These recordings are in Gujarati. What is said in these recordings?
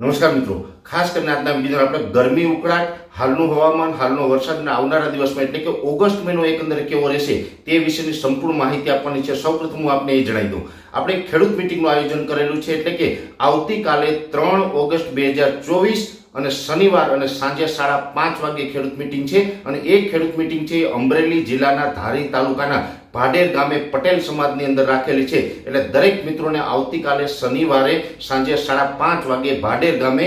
નમસ્કાર મિત્રો. ખાસ કરીને આજના વીડિયો આપણે ગરમી ઉકળાટ, હાલનું હવામાન, હાલનો વરસાદ અને આવનારા દિવસમાં એટલે કે ઓગસ્ટ મહિનો એકંદરે કેવો રહેશે તે વિશેની સંપૂર્ણ માહિતી આપવાની છે. સૌપ્રથમ હું આપને એ જણાવી દઉં. આપણે ખેડૂત મિટિંગનું આયોજન કરેલું છે એટલે કે આવતીકાલે ત્રણ ઓગસ્ટ બે હજાર ચોવીસ અને શનિવાર અને સાંજે સાડા પાંચ વાગે ખેડૂત મિટિંગ છે. અને એ ખેડૂત મિટિંગ છે અમરેલી જિલ્લાના ધારી તાલુકાના ભાડેર ગામે પટેલ સમાજની અંદર રાખેલી છે. એટલે દરેક મિત્રોને આવતીકાલે શનિવારે સાંજે સાડા પાંચ વાગે ભાડેર ગામે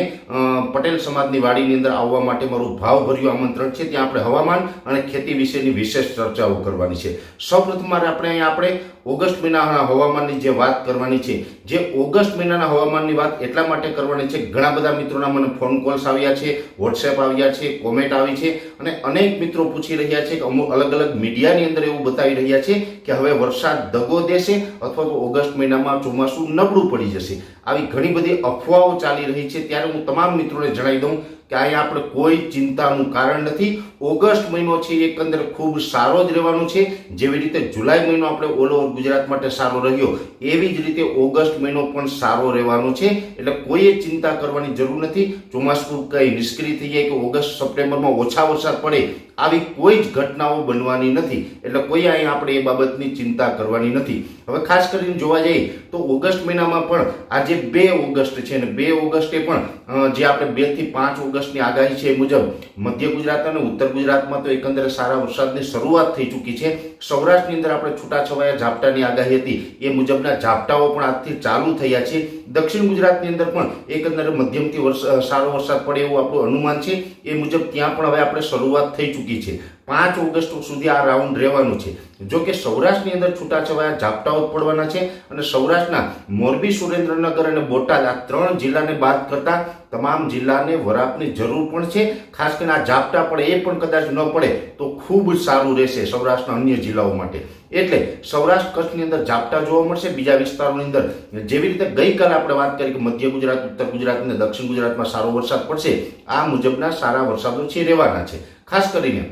પટેલ સમાજની વાડીની અંદર આવવા માટે મારું ભાવભર્યું આમંત્રણ છે. ત્યાં આપણે હવામાન અને ખેતી વિશેની વિશેષ ચર્ચાઓ કરવાની છે. સૌપ્રથમ આપણે અહીંયા આપણે ઓગસ્ટ મહિનાના હવામાનની જે વાત કરવાની છે, જે ઓગસ્ટ મહિનાના હવામાનની વાત એટલા માટે કરવાની છે, ઘણા બધા મિત્રોના મને ફોન કોલ્સ આવ્યા છે વોટ્સએપ આવ્યા છે કોમેન્ટ આવી છે, અને અનેક મિત્રો પૂછી રહ્યા છે કે અમુક અલગ અલગ મીડિયાની અંદર એવું બતાવી રહ્યા છે કે હવે વરસાદ દગો દેશે અથવા તો ઓગસ્ટ મહિનામાં ચોમાસું નબળું પડી જશે. આવી ઘણી બધી અફવાઓ ચાલી રહી છે, ત્યારે હું તમામ મિત્રોને જણાવી દઉં કે અહીંયા આપણે કોઈ ચિંતાનું કારણ નથી. ઓગસ્ટ મહિનો છે એકંદર ખૂબ સારો જ રહેવાનો છે. જેવી રીતે જુલાઈ મહિનો આપણે ઓલ ઓવર ગુજરાત માટે સારો રહ્યો, એવી જ રીતે ઓગસ્ટ મહિનો પણ સારો રહેવાનો છે. એટલે કોઈએ ચિંતા કરવાની જરૂર નથી. ચોમાસું કંઈ નિષ્ક્રિય થઈ જાય કે ઓગસ્ટ સપ્ટેમ્બરમાં ઓછા વરસાદ પડે, આવી કોઈ જ ઘટનાઓ બનવાની નથી. એટલે કોઈ અહીંયા આપણે એ બાબતની ચિંતા કરવાની નથી. હવે ખાસ કરીને જોવા જઈએ તો ઓગસ્ટ મહિનામાં પણ આજે બે ઓગસ્ટ છે અને બે ઓગસ્ટે પણ જે આપણે બેથી પાંચ ઓગસ્ટની આગાહી છે એ મુજબ મધ્ય ગુજરાત અને ઉત્તર ગુજરાતમાં તો એકંદરે સારા વરસાદની શરૂઆત થઈ ચૂકી છે. સૌરાષ્ટ્રની અંદર આપણે છૂટાછવાયા ઝાપટાની આગાહી હતી. એ મુજબના ઝાપટાઓ પણ આજથી ચાલુ થયા છે. દક્ષિણ ગુજરાતની અંદર પણ એકંદરે મધ્યમથી સારો વરસાદ પડે એવું આપણું અનુમાન છે. એ મુજબ ત્યાં પણ હવે આપણે શરૂઆત થઈ ચૂકી છે. પાંચ ઓગસ્ટ સુધી આ રાઉન્ડ રહેવાનું છે. જો કે સૌરાષ્ટ્રની અંદર છૂટાછવાયા ઝાપટાઓ પડવાના છે અને સૌરાષ્ટ્રના મોરબી, સુરેન્દ્રનગર અને બોટાદ આ ત્રણ જિલ્લાને બાદ કરતા તમામ જિલ્લાને વરાપની જરૂર પણ છે. ખાસ કરીને આ ઝાપટા પડે એ પણ કદાચ ન પડે તો ખૂબ સારું રહેશે સૌરાષ્ટ્રના અન્ય જિલ્લાઓ માટે. એટલે સૌરાષ્ટ્ર કચ્છની અંદર ઝાપટા જોવા મળશે. બીજા વિસ્તારોની અંદર જેવી રીતે ગઈકાલે આપણે વાત કરી કે મધ્ય ગુજરાત, ઉત્તર ગુજરાત અને દક્ષિણ ગુજરાતમાં સારો વરસાદ પડશે, આ મુજબના સારા વરસાદો છે, રહેવાના છે. ખાસ કરીને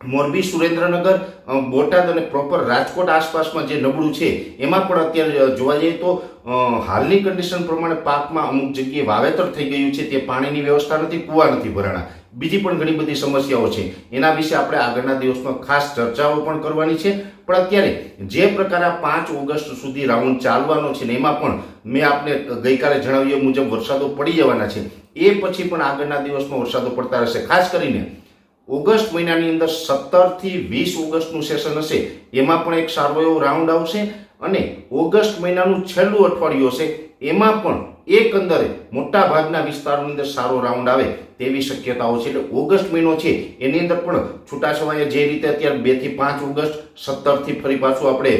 મોરબી, સુરેન્દ્રનગર બોટાદ અને પ્રોપર રાજકોટ આસપાસમાં જે નબળું છે, એમાં પણ અત્યારે જોવા જઈએ તો હાલની કન્ડિશન પ્રમાણે પાકમાં અમુક જગ્યાએ વાવેતર થઈ ગયું છે તે પાણીની વ્યવસ્થા નથી, કૂવા નથી ભરાણા. બીજી પણ ઘણી બધી સમસ્યાઓ છે. એના વિશે આપણે આગળના દિવસમાં ખાસ ચર્ચાઓ પણ કરવાની છે. પણ અત્યારે, જે પ્રકારે પાંચ ઓગસ્ટ સુધી રાઉન્ડ ચાલવાનો છે ને એમાં પણ મેં આપને ગઈકાલે જણાવ્યું મુજબ વરસાદો પડી જવાના છે. એ પછી પણ આગળના દિવસમાં વરસાદો પડતા રહેશે. ખાસ કરીને ઓગસ્ટ મહિનાની અંદર સત્તરથી વીસ ઓગસ્ટનું સેશન હશે. એમાં પણ એક સારો એવો રાઉન્ડ આવશે અને ઓગસ્ટ મહિનાનું છેલ્લું અઠવાડિયું હશે. એમાં પણ એકંદરે મોટા ભાગના વિસ્તારોની અંદર સારો રાઉન્ડ આવે તેવી શક્યતાઓ છે. એટલે ઓગસ્ટ મહિનો છે, એની અંદર પણ છૂટાછવાયા જે રીતે અત્યારે બેથી પાંચ ઓગસ્ટ સત્તરથી ફરી પાછું આપણે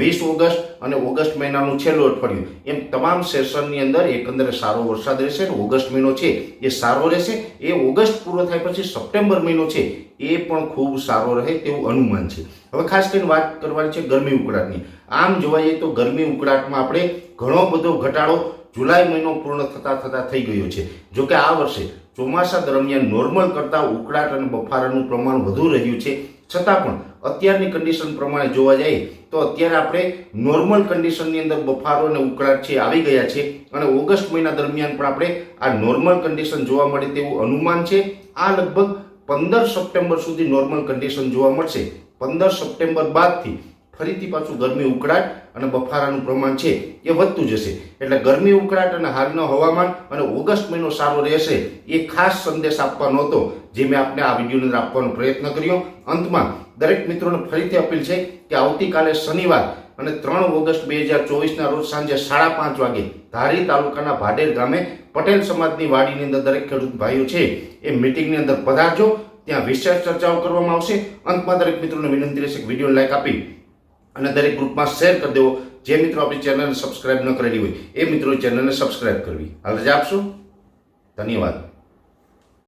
વીસ ઓગસ્ટ અને ઓગસ્ટ મહિનાનું છેલ્લું અઠવાડિયું. એમ તમામ સેશનની અંદર એકંદરે સારો વરસાદ રહેશે અને ઓગસ્ટ મહિનો છે, એ સારો રહેશે. એ ઓગસ્ટ પૂરો થાય પછી સપ્ટેમ્બર મહિનો છે, એ પણ ખૂબ સારો રહે તેવું અનુમાન છે. હવે ખાસ કરીને વાત કરવાની છે ગરમી ઉકળાટની. આમ જોવા જઈએ તો ગરમી ઉકળાટમાં આપણે ઘણો બધો ઘટાડો જુલાઈ મહિનો પૂર્ણ થતા થતા થઈ ગયો છે. જોકે આ વર્ષે ચોમાસા દરમિયાન નોર્મલ કરતાં ઉકળાટ અને બફારાનું પ્રમાણ વધુ રહ્યું છે. છતાં પણ અત્યારની કન્ડિશન પ્રમાણે જોવા જઈએ તો અત્યારે આપણે નોર્મલ કન્ડિશનની અંદર બફારો અને ઉકળાટ છે, આવી ગયા છે. અને ઓગસ્ટ મહિના દરમિયાન પણ આપણે આ નોર્મલ કન્ડિશન જોવા મળે તેવું અનુમાન છે. આ લગભગ પંદર સપ્ટેમ્બર સુધી નોર્મલ કન્ડિશન જોવા મળશે. પંદર સપ્ટેમ્બર બાદથી ફરીથી પાછું ગરમી ઉકળાટ અને બફારાનું પ્રમાણ છે એ વધતું જશે. એટલે ગરમી ઉકળાટ અને હાલનો હવામાન અને ઓગસ્ટ મહિનો સારો રહેશે એ ખાસ સંદેશ આપવાનો હતો જે મેં આપને આ વિડીયોની અંદર આપવાનો પ્રયત્ન કર્યો. અંતમાં દરેક મિત્રોને ફરીથી અપીલ છે કે આવતીકાલે શનિવાર અને ત્રણ ઓગસ્ટ બે હજાર ચોવીસના રોજ સાંજે સાડા પાંચ વાગે ધારી તાલુકાના ભાડેર ગામે પટેલ સમાજની વાડીની અંદર દરેક ખેડૂત ભાઈઓ છે એ મિટિંગની અંદર પધારજો. ત્યાં વિશેષ ચર્ચાઓ કરવામાં આવશે. અંતમાં દરેક મિત્રોને વિનંતી રહેશે વીડિયો લાઈક આપી અને દરેક ગ્રુપમાં શેર કરી દેવો. જે મિત્રો આપણી ચેનલને સબસ્ક્રાઇબ ન કરેલી હોય, એ મિત્રો ચેનલને સબસ્ક્રાઇબ કરવી. હાલ રજા આપશો. ધન્યવાદ.